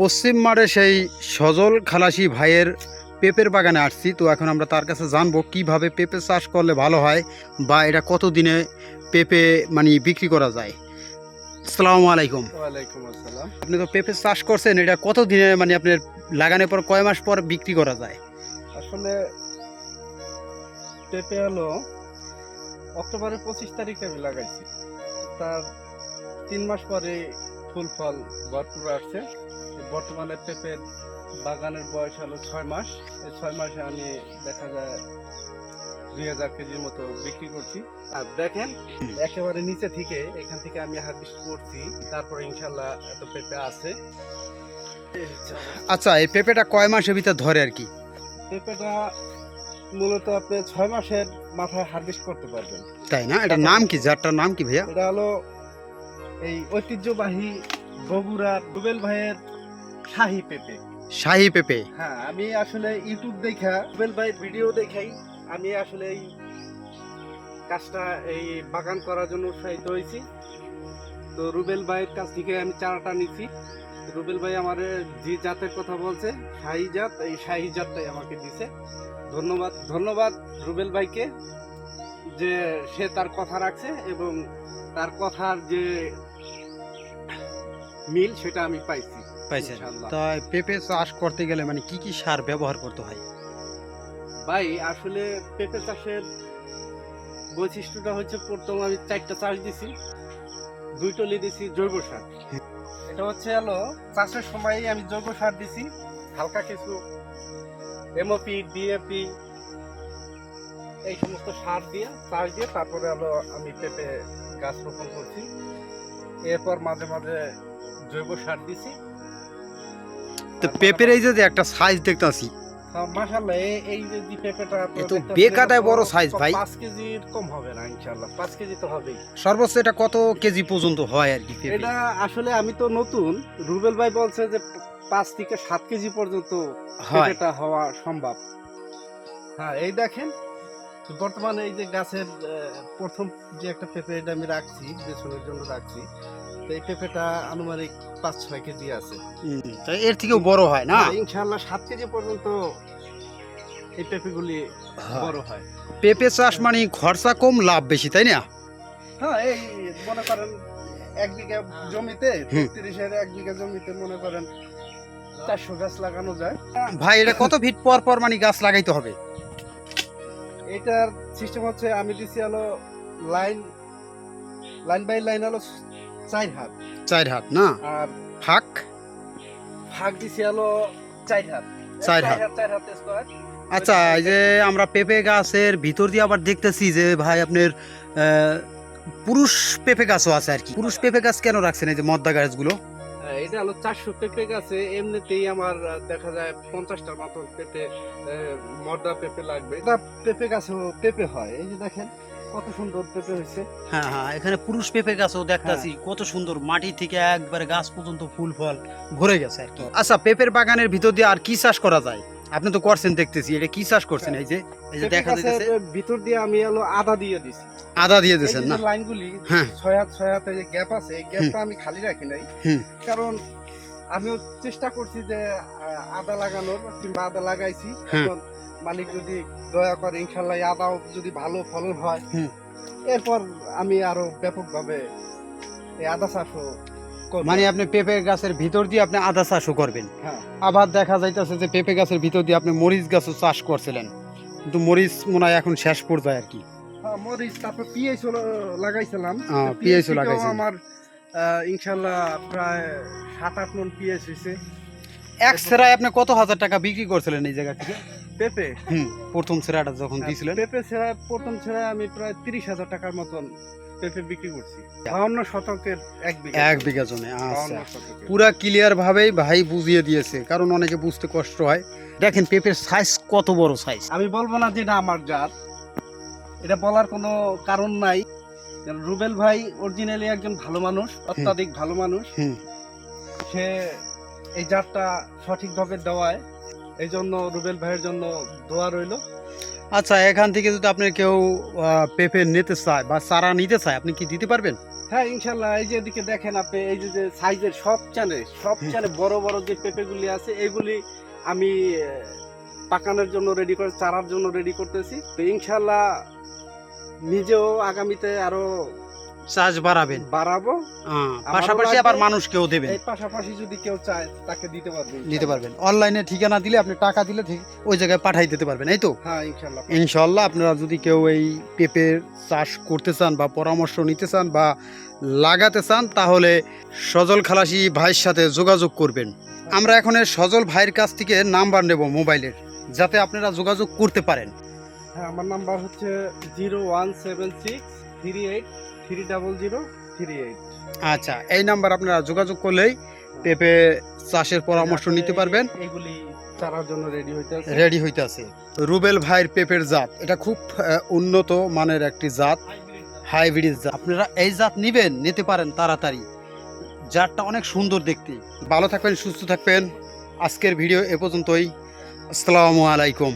পশ্চিম মাঠে সেই সজল খালাসি ভাইয়ের পেঁপের বাগানে আসছি। তো এখন আমরা তার কাছে জানব কীভাবে পেঁপে চাষ করলে ভালো হয় বা এটা কত দিনে পেঁপে মানে বিক্রি করা যায়। আসসালামু আলাইকুম। ওয়ালাইকুম আসসালাম। আপনি তো পেঁপে চাষ করছেন এটা কত দিনে মানে আপনার লাগানোর পর কয় মাস পর বিক্রি করা যায়? আসলে পেঁপে হলো অক্টোবরের পঁচিশ তারিখে আমি লাগাইছি। তার তিন মাস পরে ফুল ফল ভরপুর আসছে। বর্তমানে পেঁপের বাগানের বয়স হলো ছয় মাস। এই ছয় মাসে আমি দেখা যায় দুই হাজার কেজির মতো বিক্রি করছি। আর দেখেন একেবারে নিচে থেকে এখান থেকে আমি হারভেস্ট করছি। তারপরে ইনশাল্লাহ এত পেঁপে আছে। আচ্ছা এই পেঁপেটা কয় মাসের ভিতর ধরে আর কি? পেঁপেটা মূলত আপনি ছয় মাসের মাথায় হারভেস্ট করতে পারবেন। তাই না? এটা নাম কি? যারটার নাম কি ভাইয়া? এটা হলো এই ঐতিহ্যবাহী বগুড়ার রুবেল ভাইয়ের শাহী পেঁপে। শাহি পেঁপে? হ্যাঁ আমি আসলে ইউটিউব দেখা রুবেল ভাইয়ের ভিডিও দেখাই। আমি আসলে এই কাজটা এই বাগান করার জন্য উৎসাহিত হয়েছি। তো রুবেল ভাইয়ের কাছ থেকে আমি চারাটা নিছি। রুবেল ভাই আমার যে জাতের কথা বলছে শাহী জাত এই শাহী জাতটাই আমাকে দিছে। ধন্যবাদ ধন্যবাদ রুবেল ভাইকে যে সে তার কথা রাখছে এবং তার কথার যে মিল সেটা আমি পাইছি। পাইছেন। তাই পেঁপে চাষ করতে গেলে মানে কি কি সার ব্যবহার করতে হয়? ভাই আসলে পেঁপে চাষের বৈশিষ্ট্যটা হচ্ছে প্রথম আমি চারটা চাষ দিছি দুই টলি দিছি জৈব সার। এটা হচ্ছে হলো চাষের সময় আমি জৈব সার দিছি হালকা কিছু এমওপি ডিএপি এই সমস্ত সার দিয়ে চাষ দিয়ে তারপরে হলো আমি পেঁপে গাছ রোপণ করছি। এরপর মাঝে মাঝে জৈব সার দিছি। তো পেঁপের এই যে একটা সাইজ দেখতেছি। মাশাআল্লাহ এই এই যে পেঁপেটা আপনারা এ তো দেখতেছেন, বেকাদায় বড় তো ভাই। পাঁচ কেজির কম হবে না ইনশাআল্লাহ পাঁচ কেজি তো হবেই। সর্বোচ্চ এটা কত কেজি পর্যন্ত হয় আর কি এটা আসলে আমি তো নতুন। রুবেল ভাই বলছে যে পাঁচ থেকে সাত কেজি পর্যন্ত পেঁপেটা হওয়া সম্ভব। হ্যাঁ এই দেখেন বর্তমানে এই যে গাছের প্রথম যে একটা পেঁপে এটা আমি রাখছি বেসনের জন্য রাখছি তো এই পেঁপেটা আনুমানিক পাঁচ ছয় কেজি আছে। তো এর থেকেও বড় হয় না? আর ইনশাআল্লাহ সাত কেজি পর্যন্ত এই পেঁপেগুলি হ্যাঁ। বড় হয়। পেঁপে চাষ মানে খরচা কম লাভ বেশি তাই না? হ্যাঁ এই মনে করেন এক বিঘা জমিতে হুম। তিরিশের এক বিঘা জমিতে মনে করেন চারশো গাছ লাগানো যায়। ভাই এটা কত ফিট পর পর মানে গাছ লাগাইতে হবে? এটার সিস্টেম হচ্ছে আমি দিছি হলো লাইন লাইন বাই লাইন হলো চার হাত। চার হাত না? আর ফাঁক? ফাঁক দিছি হলো চার হাত। চার হাত। চার হাত স্কোয়ার আচ্ছা এই যে আমরা পেঁপে গাছের ভিতর দিয়ে আবার দেখতেছি যে ভাই আপনার পুরুষ পেঁপে গাছও আছে আর কি। পুরুষ পেঁপে গাছ কেন রাখছেন এই যে মদ্দা গাছগুলো? এটা হলো চারশো পেঁপে গাছে এমনিতেই আমার দেখা যায় পঞ্চাশটার মতো পেঁপে মর্দা পেঁপে লাগবে। এটা পেঁপে গাছেও পেঁপে হয় এই যে দেখেন। কত সুন্দর পেঁপে হয়েছে। হ্যাঁ হ্যাঁ এখানে পুরুষ পেঁপে গাছও দেখতাছি কত সুন্দর মাটি থেকে একবারে গাছ পর্যন্ত ফুল ফল ভরে গেছে আর কি। আচ্ছা পেঁপের বাগানের ভিতর দিয়ে আর কি চাষ করা যায়? আপনি তো করছেন দেখতেছি এটা কি চাষ করছেন? এই যে এই যে দেখা যাচ্ছে ভিতর দিয়ে আমি হলো আদা দিয়ে দিছি। আদা দিয়ে দিয়েছেন না? লাইনগুলি হ্যাঁ। ছয় হাত ছয় হাতে যে গ্যাপ আছে এই গ্যাপটা আমি খালি রাখি নাই। কারণ আমিও চেষ্টা করছি যে আদা লাগানোর কিংবা আদা লাগাইছি। হ্যাঁ। এখন মালিক যদি দয়া করে ইনশাল্লাহ আদাও যদি ভালো ফলন হয় এরপর আমি আরও ব্যাপকভাবে এই আদা চাষও মানে আপনি পেঁপে গাছের ভিতর দিয়ে আপনি আদা চাষও করবেন। হ্যাঁ। আবার দেখা যাইতেছে যে পেঁপে গাছের ভিতর দিয়ে আপনি মরিচ গাছও চাষ করছিলেন। কিন্তু মরিচ মনে হয় এখন শেষ পর্যায়ে আর কি। হ্যাঁ, মরিচ তারপর পিএইচ লাগাইছিলাম। থেকেও লাগাইছেন। আমার ইনশাল্লাহ প্রায় সাত আট মন পিএইচ হয়েছে এক সেরায় আপনি কত হাজার টাকা বিক্রি করছিলেন এই জায়গা থেকে? পেঁপে? হুম প্রথম সেরাটা যখন দিয়েছিলেন। পেঁপে ছেড়া প্রথম ছেড়া আমি প্রায় তিরিশ হাজার টাকার মতন পেঁপে বিক্রি করছি। শতকের এক বিঘা এক বিঘা জমি আচ্ছা। পুরা ক্লিয়ার ভাবেই ভাই বুঝিয়ে দিয়েছে কারণ অনেকে বুঝতে কষ্ট হয়। দেখেন পেঁপের সাইজ কত বড় সাইজ আমি বলব না যে এটা আমার জাত। এটা বলার কোনো কারণ নাই। রুবেল ভাই অরিজিনালি একজন ভালো মানুষ অত্যাধিক ভালো মানুষ। হুম। সে এই জাতটা সঠিকভাবে দেওয়ায়। এই জন্য রুবেল ভাইয়ের জন্য দোয়া রইল। আচ্ছা এখান থেকে যদি আপনি কেউ পেঁপে নিতে চায় বা চারা নিতে চায় আপনি কি দিতে পারবেন? হ্যাঁ ইনশাল্লাহ। এই যে এদিকে দেখেন আপনি এই যে সাইজের সব চানে সব চানে বড় বড় যে পেঁপেগুলি আছে এগুলি আমি পাকানোর জন্য রেডি করে চারার জন্য রেডি করতেছি। তো ইনশাল্লাহ নিজেও আগামীতে আরও চাষ বাড়াবেন। বাড়াবো। হ্যাঁ, পাশাপাশি আবার মানুষকেও দেবেন। পাশাপাশি যদি কেউ চায় তাকে দিতে পারবে দিতে পারবেন। অনলাইনে ঠিকানা দিলে আপনি টাকা দিলে ঠিক ওই জায়গায় পাঠাই দিতে পারবেন এই তো? হ্যাঁ ইনশাল্লাহ। ইনশাল্লাহ আপনারা যদি কেউ এই পেঁপের চাষ করতে চান বা পরামর্শ নিতে চান বা লাগাতে চান তাহলে সজল খালাসি ভাইয়ের সাথে যোগাযোগ করবেন। আমরা এখন সজল ভাইয়ের কাছ থেকে নাম্বার নেব মোবাইলের যাতে আপনারা যোগাযোগ করতে পারেন। হ্যাঁ আমার নাম্বার হচ্ছে zero one seven six three eight three double zero three eight আচ্ছা এই নাম্বার আপনারা যোগাযোগ করলেই পেঁপে চাষের পরামর্শ নিতে পারবেন। এগুলি চারার জন্য রেডি হইতে রেডি হইতে আছে। রুবেল ভাইয়ের পেঁপের জাত এটা খুব উন্নত মানের একটি জাত হাইব্রিড জাত। আপনারা এই জাত নিবেন নিতে পারেন তাড়াতাড়ি। জাতটা অনেক সুন্দর দেখতে। ভালো থাকবেন সুস্থ থাকবেন। আজকের ভিডিও এ পর্যন্তই। আসসালামু আলাইকুম।